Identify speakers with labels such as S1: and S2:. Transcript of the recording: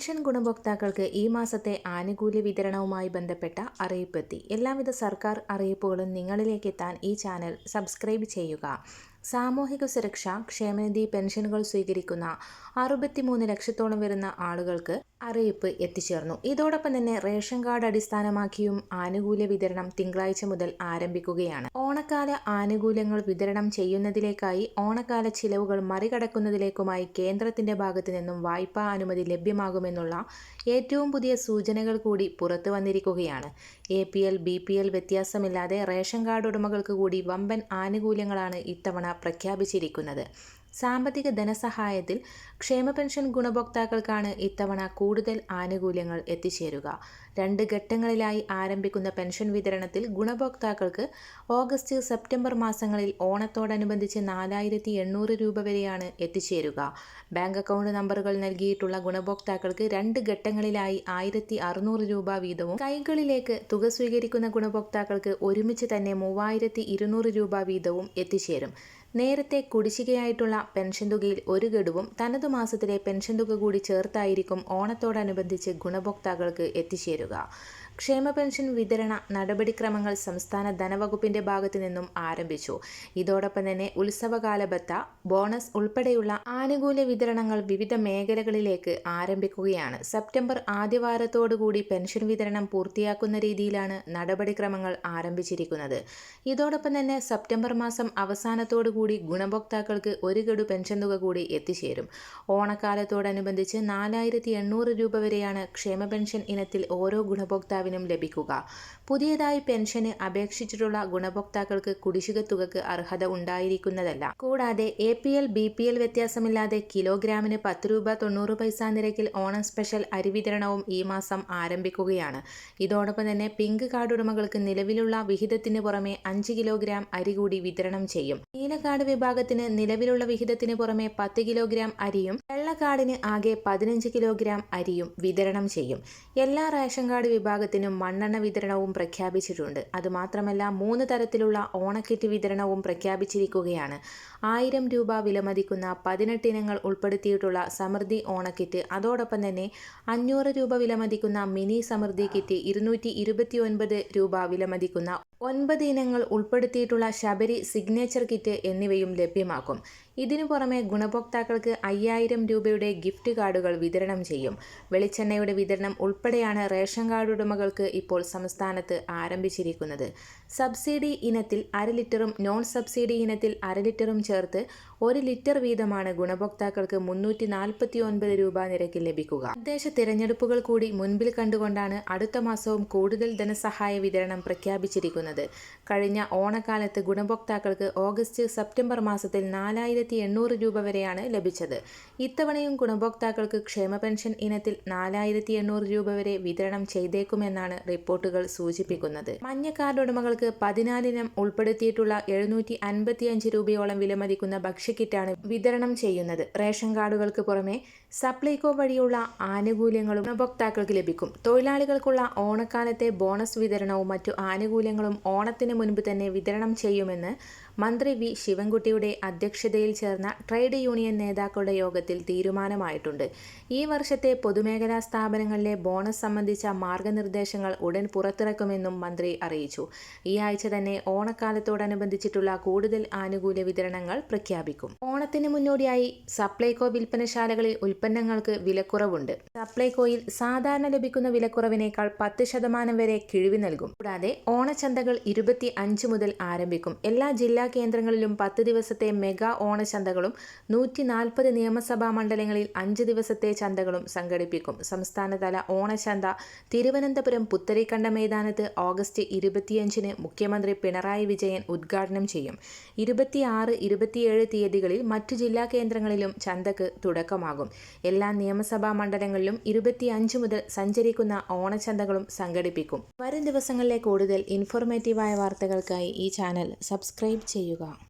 S1: Pension ഗുണഭോക്താക്കൾക്ക് ഈ മാസത്തെ ആനുകൂല്യ വിതരണവുമായി ബന്ധപ്പെട്ട അറിയിപ്പെത്തി എല്ലാവിധ സർക്കാർ അറിയിപ്പുകളും നിങ്ങളിലേക്ക് എത്താൻ ഈ ചാനൽ സബ്സ്ക്രൈബ് ചെയ്യുക. സാമൂഹിക സുരക്ഷ ക്ഷേമനിധി പെൻഷനുകൾ സ്വീകരിക്കുന്ന അറുപത്തിമൂന്ന് ലക്ഷത്തോളം വരുന്ന ആളുകൾക്ക് അറിയിപ്പ് എത്തിച്ചേർന്നു. ഇതോടൊപ്പം തന്നെ റേഷൻ കാർഡ് അടിസ്ഥാനമാക്കിയും ആനുകൂല്യ വിതരണം തിങ്കളാഴ്ച മുതൽ ആരംഭിക്കുകയാണ്. ഓണക്കാല ആനുകൂല്യങ്ങൾ വിതരണം ചെയ്യുന്നതിലേക്കായി ഓണക്കാല ചിലവുകൾ മറികടക്കുന്നതിലേക്കുമായി കേന്ദ്രത്തിന്റെ ഭാഗത്തു നിന്നും വായ്പാ അനുമതി ലഭ്യമാകുമെന്നുള്ള ഏറ്റവും പുതിയ സൂചനകൾ കൂടി പുറത്തു വന്നിരിക്കുകയാണ്. A P L B P L വ്യത്യാസമില്ലാതെ റേഷൻ കാർഡ് ഉടമകൾക്ക് കൂടി വമ്പൻ ആനുകൂല്യങ്ങളാണ് ഇത്തവണ പ്രഖ്യാപിച്ചിരിക്കുന്നത്. സാമ്പത്തിക ധനസഹായത്തിൽ ക്ഷേമ പെൻഷൻ ഗുണഭോക്താക്കൾക്കാണ് ഇത്തവണ കൂടുതൽ ആനുകൂല്യങ്ങൾ എത്തിച്ചേരുക. രണ്ട് ഘട്ടങ്ങളിലായി ആരംഭിക്കുന്ന പെൻഷൻ വിതരണത്തിൽ ഗുണഭോക്താക്കൾക്ക് ഓഗസ്റ്റ് സെപ്റ്റംബർ മാസങ്ങളിൽ ഓണത്തോടനുബന്ധിച്ച് നാലായിരത്തി എണ്ണൂറ് രൂപ വരെയാണ് എത്തിച്ചേരുക. ബാങ്ക് അക്കൗണ്ട് നമ്പറുകൾ നൽകിയിട്ടുള്ള ഗുണഭോക്താക്കൾക്ക് രണ്ട് ഘട്ടങ്ങളിലായി ആയിരത്തി അറുന്നൂറ് രൂപ വീതവും കൈകളിലേക്ക് തുക സ്വീകരിക്കുന്ന ഗുണഭോക്താക്കൾക്ക് ഒരുമിച്ച് തന്നെ മൂവായിരത്തി ഇരുന്നൂറ് രൂപ വീതവും എത്തിച്ചേരും. നേരത്തെ കുടിശ്ശികയായിട്ടുള്ള പെൻഷൻ തുകയിൽ ഒരു ഗഡുവും തനതു മാസത്തിലെ പെൻഷൻ തുക കൂടി ചേർത്തായിരിക്കും ഓണത്തോടനുബന്ധിച്ച് ഗുണഭോക്താക്കൾക്ക് എത്തിച്ചേരുക. ക്ഷേമ പെൻഷൻ വിതരണ നടപടിക്രമങ്ങൾ സംസ്ഥാന ധനവകുപ്പിന്റെ ഭാഗത്തു നിന്നും ആരംഭിച്ചു. ഇതോടൊപ്പം തന്നെ ഉത്സവകാല ബത്ത ബോണസ് ഉൾപ്പെടെയുള്ള ആനുകൂല്യ വിതരണങ്ങൾ വിവിധ മേഖലകളിലേക്ക് ആരംഭിക്കുകയാണ്. സെപ്റ്റംബർ ആദ്യവാരത്തോടുകൂടി പെൻഷൻ വിതരണം പൂർത്തിയാക്കുന്ന രീതിയിലാണ് നടപടിക്രമങ്ങൾ ആരംഭിച്ചിരിക്കുന്നത്. ഇതോടൊപ്പം തന്നെ സെപ്റ്റംബർ മാസം അവസാനത്തോടുകൂടി ഗുണഭോക്താക്കൾക്ക് ഒരു ഗഡു പെൻഷൻ തുക കൂടി എത്തിച്ചേരും. ഓണക്കാലത്തോടനുബന്ധിച്ച് നാലായിരത്തി എണ്ണൂറ് രൂപ വരെയാണ് ക്ഷേമ പെൻഷൻ ഇനത്തിൽ ഓരോ ഗുണഭോക്താവിനും എല്ലാവരും ലഭിക്കുക. പുതിയതായി പെൻഷന് അപേക്ഷിച്ചിട്ടുള്ള ഗുണഭോക്താക്കൾക്ക് കുടിശ്ശിക തുകക്ക് അർഹത ഉണ്ടായിരിക്കുന്നതല്ല. കൂടാതെ A P L B P L വ്യത്യാസമില്ലാതെ കിലോഗ്രാമിന് പത്ത് രൂപ തൊണ്ണൂറ് പൈസ നിരക്കിൽ ഓണം സ്പെഷ്യൽ അരി വിതരണവും ഈ മാസം ആരംഭിക്കുകയാണ്. ഇതോടൊപ്പം തന്നെ പിങ്ക് കാർഡ് ഉടമകൾക്ക് നിലവിലുള്ള വിഹിതത്തിന് പുറമെ അഞ്ച് കിലോഗ്രാം അരി കൂടി വിതരണം ചെയ്യും. നീല കാർഡ് വിഭാഗത്തിന് നിലവിലുള്ള വിഹിതത്തിന് പുറമെ പത്ത് കിലോഗ്രാം അരിയും വെള്ള കാർഡിന് ആകെ പതിനഞ്ച് കിലോഗ്രാം അരിയും വിതരണം ചെയ്യും. എല്ലാ റേഷൻ കാർഡ് വിഭാഗത്തിനും വിതരണത്തിനും മണ്ണെണ്ണ വിതരണവും പ്രഖ്യാപിച്ചിട്ടുണ്ട്. അതുമാത്രമല്ല മൂന്ന് തരത്തിലുള്ള ഓണക്കിറ്റ് വിതരണവും പ്രഖ്യാപിച്ചിരിക്കുകയാണ്. ആയിരം രൂപ വിലമതിക്കുന്ന പതിനെട്ട് ഇനങ്ങൾ ഉൾപ്പെടുത്തിയിട്ടുള്ള സമൃദ്ധി ഓണക്കിറ്റ് അതോടൊപ്പം തന്നെ അഞ്ഞൂറ് രൂപ വിലമതിക്കുന്ന മിനി സമൃദ്ധി കിറ്റ് ഇരുന്നൂറ്റി രൂപ വിലമതിക്കുന്ന ഒൻപത് ഇനങ്ങൾ ഉൾപ്പെടുത്തിയിട്ടുള്ള ശബരി സിഗ്നേച്ചർ കിറ്റ് എന്നിവയും ലഭ്യമാക്കും. ഇതിനു പുറമെ ഗുണഭോക്താക്കൾക്ക് അയ്യായിരം രൂപയുടെ ഗിഫ്റ്റ് കാർഡുകൾ വിതരണം ചെയ്യും. വെളിച്ചെണ്ണയുടെ വിതരണം ഉൾപ്പെടെയാണ് റേഷൻ കാർഡ് ഉടമകൾക്ക് ഇപ്പോൾ സംസ്ഥാനത്ത് ആരംഭിച്ചിരിക്കുന്നത്. സബ്സിഡി ഇനത്തിൽ അര ലിറ്ററും നോൺ സബ്സിഡി ഇനത്തിൽ അര ലിറ്ററും ചേർത്ത് ഒരു ലിറ്റർ വീതമാണ് ഗുണഭോക്താക്കൾക്ക് മുന്നൂറ്റി നാൽപ്പത്തി ഒൻപത് രൂപ നിരക്കിൽ ലഭിക്കുക. തദ്ദേശ തിരഞ്ഞെടുപ്പുകൾ കൂടി മുൻപിൽ കണ്ടുകൊണ്ടാണ് അടുത്ത മാസവും കൂടുതൽ ധനസഹായ വിതരണം പ്രഖ്യാപിച്ചിരിക്കുന്നത്. കഴിഞ്ഞ ഓണക്കാലത്ത് ഗുണഭോക്താക്കൾക്ക് ഓഗസ്റ്റ് സെപ്റ്റംബർ മാസത്തിൽ നാലായിരത്തി എണ്ണൂറ് രൂപ വരെയാണ് ലഭിച്ചത്. ഇത്തവണയും ഗുണഭോക്താക്കൾക്ക് ക്ഷേമ പെൻഷൻ ഇനത്തിൽ നാലായിരത്തി എണ്ണൂറ് രൂപ വരെ വിതരണം ചെയ്തേക്കുമെന്നാണ് റിപ്പോർട്ടുകൾ സൂചിപ്പിക്കുന്നത്. മഞ്ഞ കാർഡ് ഉടമകൾക്ക് പതിനാലിനം ഉൾപ്പെടുത്തിയിട്ടുള്ള എഴുന്നൂറ്റി അൻപത്തിയഞ്ച് രൂപയോളം വിലമതിക്കുന്ന ഭക്ഷ്യ കിറ്റാണ് വിതരണം ചെയ്യുന്നത്. റേഷൻ കാർഡുകൾക്ക് പുറമെ സപ്ലൈകോ വഴിയുള്ള ആനുകൂല്യങ്ങളും ഗുണഭോക്താക്കൾക്ക് ലഭിക്കും. തൊഴിലാളികൾക്കുള്ള ഓണക്കാലത്തെ ബോണസ് വിതരണവും മറ്റു ആനുകൂല്യങ്ങളും ഓണത്തിന് മുൻപ് തന്നെ വിതരണം ചെയ്യുമെന്ന് മന്ത്രി വി ശിവൻകുട്ടിയുടെ അധ്യക്ഷതയിൽ ചേർന്ന ട്രേഡ് യൂണിയൻ നേതാക്കളുടെ യോഗത്തിൽ തീരുമാനമായിട്ടുണ്ട്. ഈ വർഷത്തെ പൊതുമേഖലാ സ്ഥാപനങ്ങളിലെ ബോണസ് സംബന്ധിച്ച മാർഗനിർദ്ദേശങ്ങൾ ഉടൻ പുറത്തിറക്കുമെന്നും മന്ത്രി അറിയിച്ചു. ഈ ആഴ്ച തന്നെ ഓണക്കാലത്തോടനുബന്ധിച്ചിട്ടുള്ള കൂടുതൽ ആനുകൂല്യ വിതരണങ്ങൾ പ്രഖ്യാപിക്കും. ഓണത്തിന് മുന്നോടിയായി സപ്ലൈകോ വിൽപ്പനശാലകളിൽ ഉൽപ്പന്നങ്ങൾക്ക് വിലക്കുറവുണ്ട്. സപ്ലൈകോയിൽ സാധാരണ ലഭിക്കുന്ന വിലക്കുറവിനേക്കാൾ പത്ത് ശതമാനം വരെ കിഴിവ് നൽകും. കൂടാതെ ഓണച്ചന്തകൾ ഇരുപത്തി അഞ്ച് മുതൽ ആരംഭിക്കും. എല്ലാ ജില്ലാ കേന്ദ്രങ്ങളിലും പത്ത് ദിവസത്തെ മെഗാ ഓണചന്തകളും നൂറ്റി നാൽപ്പത് നിയമസഭാ മണ്ഡലങ്ങളിൽ അഞ്ച് ദിവസത്തെ ചന്തകളും സംഘടിപ്പിക്കും. സംസ്ഥാനതല ഓണചന്ത തിരുവനന്തപുരം പുത്തരിക്കണ്ട മൈതാനത്ത് ഓഗസ്റ്റ് ഇരുപത്തിയഞ്ചിന് മുഖ്യമന്ത്രി പിണറായി വിജയൻ ഉദ്ഘാടനം ചെയ്യും. ഇരുപത്തിയാറ് ഇരുപത്തിയേഴ് തീയതികളിൽ മറ്റു ജില്ലാ കേന്ദ്രങ്ങളിലും ചന്തക്ക് തുടക്കമാകും. എല്ലാ നിയമസഭാ മണ്ഡലങ്ങളിലും ഇരുപത്തിയഞ്ച് മുതൽ സഞ്ചരിക്കുന്ന ഓണചന്തകളും സംഘടിപ്പിക്കും. വരും ദിവസങ്ങളിലെ കൂടുതൽ ഇൻഫോർമേറ്റീവായ വാർത്തകൾക്കായി ഈ ചാനൽ സബ്സ്ക്രൈബ് ചെയ്യുക.